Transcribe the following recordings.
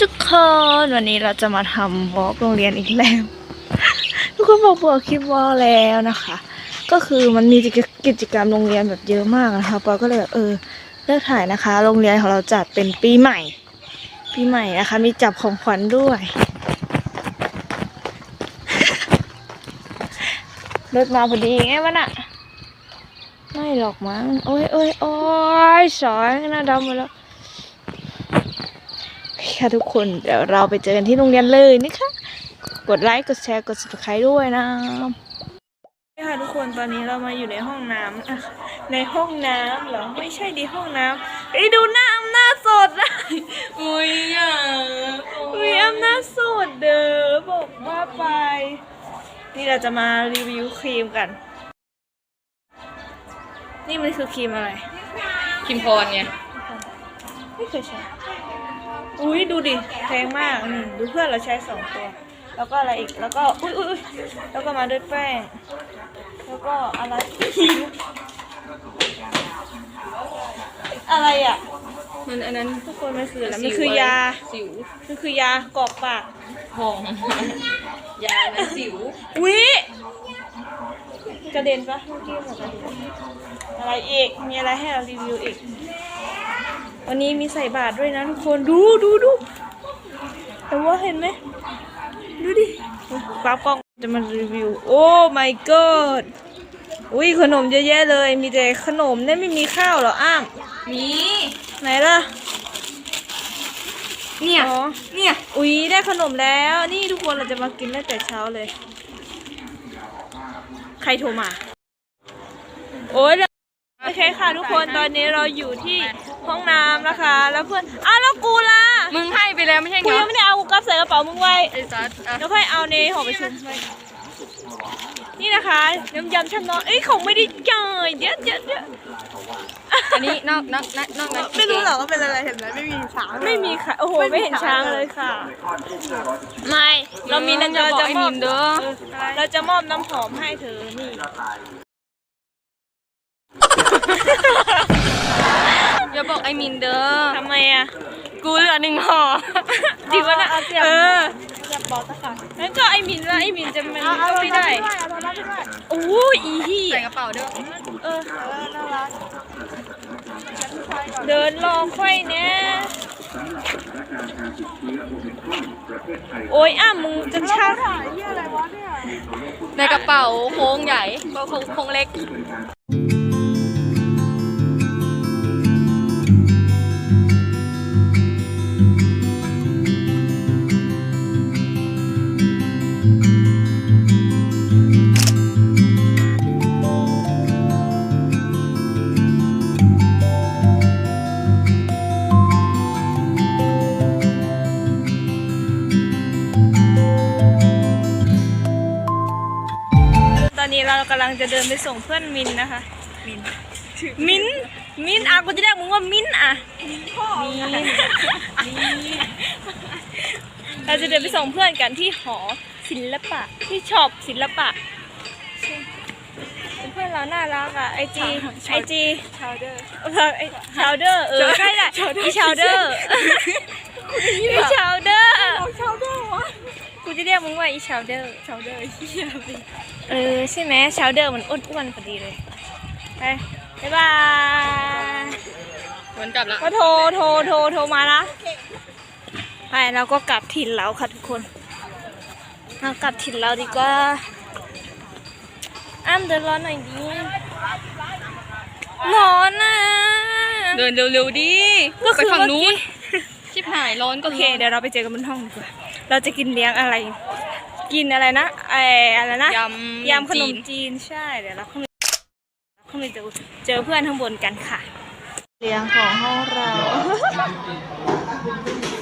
ทุกคนวันนี้เราจะมาทำวอล์กโรงเรียนอีกแล้ว ทุกคนบอกเบื่อคลิปวอล์กแล้วนะคะ ก็คือมันมีกิจกรรมโรงเรียนแบบเยอะมากนะคะปอก็เลยแบบเออเลือกถ่ายนะคะ โรงเรียนของเราจัดเป็นปีใหม่ ปีใหม่นะคะ มีจับของขวัญด้วยรถมาพอดีไงวะน่ะไม่หรอกมั้งโอ้ยโอ้ยโอ้ยสอยหน้าดำหมดแล้ว ค่ะทุกคนเดี๋ยวเราไปเจอกันที่โรงเรียนเลยนะคะ กดไลค์กดแชร์กด subscribe ด้วยนะนี่ค่ะทุกคนตอนนี้เรามาอยู่ในห้องน้ำอะในห้องน้ำเหรอไม่ใช่ดีห้องน้ำไอ้ยดูหน้าอำนาจสดนะอุ้ยอะอุ้ยอำนาจสดเด้อบอกว่าไป นี่เราจะมารีวิวครีมกัน นี่มันคือครีมอะไร คิมพรไงไม่เคยใช้ อุ้ยดูดิแพงมากนี่ดูเพื่อนเราใช้สองตัว แล้วก็อะไรอีกแล้วก็อุ้ยอุ้ยอุ๊ยแล้วก็มาด้วยแป้ง แล้วก็อะไรอะไรอะ มันอันนั้นทุกคนมันคืออะไรสิวมันคือยาสิวมันคือยากรอกปากพองยาและสิวอุ้ยกระเด็นปะเมื่อกี้หมดกระเด็นอะไรอีกมีอะไรให้เรารีวิวอีก วันนี้มีใส่บาตรด้วยนะทุกคนดูดูดูแต่ว่าเห็นไหมดูดิปั๊บกล้องจะมารีวิว โอ้ my god อุ้ยขนมเยอะแยะเลย มีแต่ขนมเนี่ยไม่มีข้าวเหรออ้ามมีไหนล่ะ เนี่ย อ๋อ เนี่ย อุ๊ยได้ขนมแล้ว นี่ทุกคนเราจะมากินตั้งแต่เช้าเลย ใครโทรมา โอ้ยโอเคค่ะทุกคนตอนนี้เราอยู่ที่ ห้องน้ำนะคะ แล้วเพื่อนอ้าวแล้วกูล่ะมึงให้ไปแล้วไม่ใช่กูเหรอยังไม่ได้เอากูกลับใส่กระเป๋ามึงไว้ไอ้จัดอะแล้วค่อยเอาในห่อประชุมไว้นี่นะคะน้ำยำชั้นนอนเอ้ยของไม่ได้จ่ายเดี๋ยวเดี๋ยวเดี๋ยวอันนี้นอกนอกนอกนอกนั้นไม่รู้หรอกว่าเป็นอะไรเห็นไหมไม่มีช้างไม่มีค่ะโอ้โหไม่เห็นช้างเลยค่ะ ไม่เรามีน้ำจะเราบอกจะไอ้มอมิบนเด้อเราจะมอบน้ำหอมให้เธอนี่ ไอ้มินเด้อทำไมอะ กูเหลือหนึ่งห่อจริงวะนะเอาเสียบ เออเสียบบอกตะขาบงั้นก็ไอหมินละไอหมินจะมันเอาเอาก็ไม่ได้เอาเอาเอาเอาโอ้ยอีฮี่ใส่กระเป๋าเด้อเออ น่ารักเดินรอค่อยเนี่ยโอ้ยอ้ามึงจะชาถ่ายเหียอะไรวะเนี่ยในกระเป๋าโค้งใหญ่ก็โค้งโค้งเล็ก อนนี้เรากำลังจะเดินไปส่งเพื่อนมินนะคะ มิน มิน มินอะกูจะเรียกมึงว่ามินอะ มินเราจะเดินไปส่งเพื่อนกันที่หอศิลปะ ที่ช็อปศิลปะเป็นเพื่อนเราน่ารักอะไอจีไอจีชาวเดอร์เออไอชาวเดอร์เออใช่แหละอีชาวเดอร์อีชาวเดอร์ ชาวเดอร์วะ กู จะเรียกมึงว่าอีชาวเดอร์ชาวเดอร์เฮียสิเออใช่ไหมชาวเดอร์มันอ้วนๆพอดีเลย ไปบ๊ายบายวนกลับละก็โทรโทรโทรโทรมาละไปเราก็กลับถิ่นเราค่ะทุกคนเรากลับถิ่นเราดีกว่าอ้ามเดินร้อนหน่อยดิร้อนนะเดินเร็วๆดิก็ไปคือฝั่งเมื่อนู้นกี้ชิบหายร้อนก็โอเคเดี๋ยวเราไปเจอกันบนห้องดีกว่า เราจะกินเลี้ยงอะไร กินอะไรนะไออะไรนะยำยำขนมจีนใช่เดี๋ยวเราเข้าไปเข้าไปเจอเจอเพื่อนข้างบนกันค่ะ เลี้ยงของห้องเรา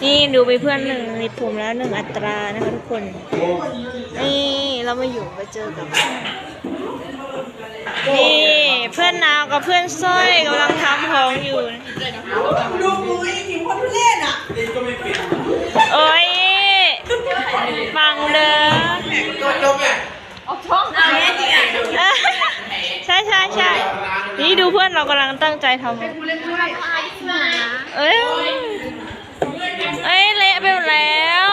นี่ดูไปเพื่อนหนึ่งมีผมแล้วหนึ่งอัตรานะคะทุกคนนี่เรามาอยู่ไปเจอกับเพื่อนนี่เพื่อนนาวกับเพื่อนสร้อยกำลังทำของอยู่ดูมือไอ้หญิงคนทุเล่นอะโอ้ย บังเลยเอาแม่จริงอะเอ้ยใช่ใช่ใช่นี่ดูเพื่อนเรากำลังตั้งใจทำเอ้ยเอ้ยเละไปหมดแล้ว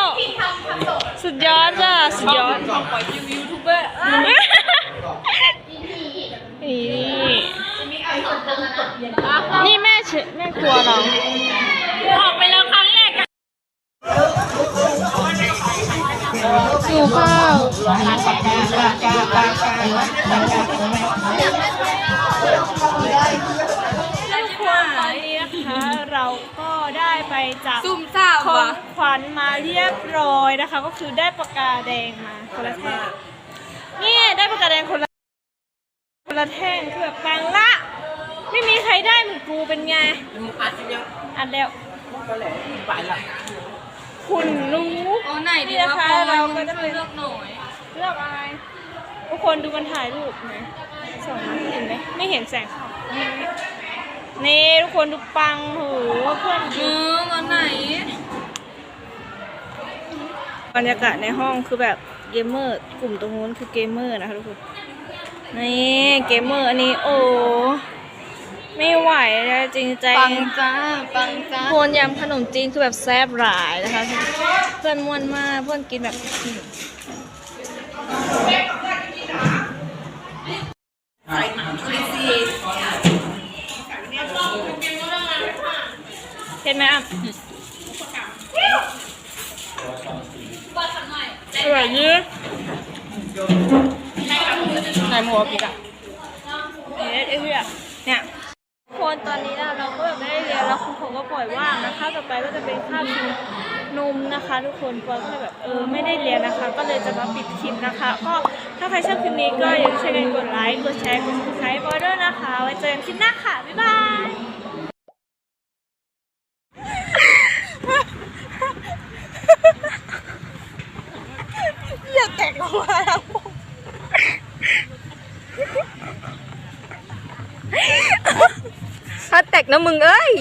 สุดยอดจ้ะสุดยอดปล่อยยูทูบเบอร์นี่นี่แม่เชแม่ครัวเรา วข้าวทุกคนตอนนี้นะคะเราก็ได้ไปจับซุ่มซ่ามของว่ะขวัญมาเรียบร้อยนะคะ ก็คือได้ปากกาแดงมาคนละแท่งนี่ได้ปากกาแดงคนละคนละแท่งคือแบบปังละ ไม่มีใครได้เหมือนกูเป็นไงอันเดียว คุณรู้เอาไหนดีนี่นะคะเราก็จะช่วเป็ยนเลือกหน่อยเลือกอะไรทุกคนดูมันถ่ายรูปนะส่องมาเห็นไหมไม่เห็นแสงเข้านี่ทุกคนดูปังโหเพื่อนมึงเอาไหนบรรยากาศในห้องคือแบบเกมเมอร์กลุ่มตรงนู้นคือเกมเมอร์นะคะทุกคนนี่เกมเมอร์อันนี้โอ้ ไม่ไหวแล้วจริงใจปังจ้าปังจ้าโคนยำขนมจีนคือแบบแซ่บหลายนะคะ เพื่อนม่วนมากเพื่อนกินแบบเห็นไหมอะอร่อยยืดไหนหมูพี่อะเอ๊ะเอ๊ะเนี่ยโคนตอนนี้นะเราก็แบบไม่ได้เรียนแล้วคุณครูก็ปล่อยว่างนะคะต่อไปก็จะเป็นคาบกินนมนะคะ ทุกคนปอยก็เลยแบบเออไม่ได้เรียนนะคะ ก็เลยจะมาปิดคลิปนะคะ ก็ถ้าใครชอบคลิปนี้ก็อย่าลืมช่วยกันกดไลค์กดแชร์กด subscribe ปอยด้วยนะคะไว้เจอกันคลิปหน้าค่ะบ๊ายบายอย่าแตกออกมาแล้ว ถ้าแต กนะมึงเอ้ย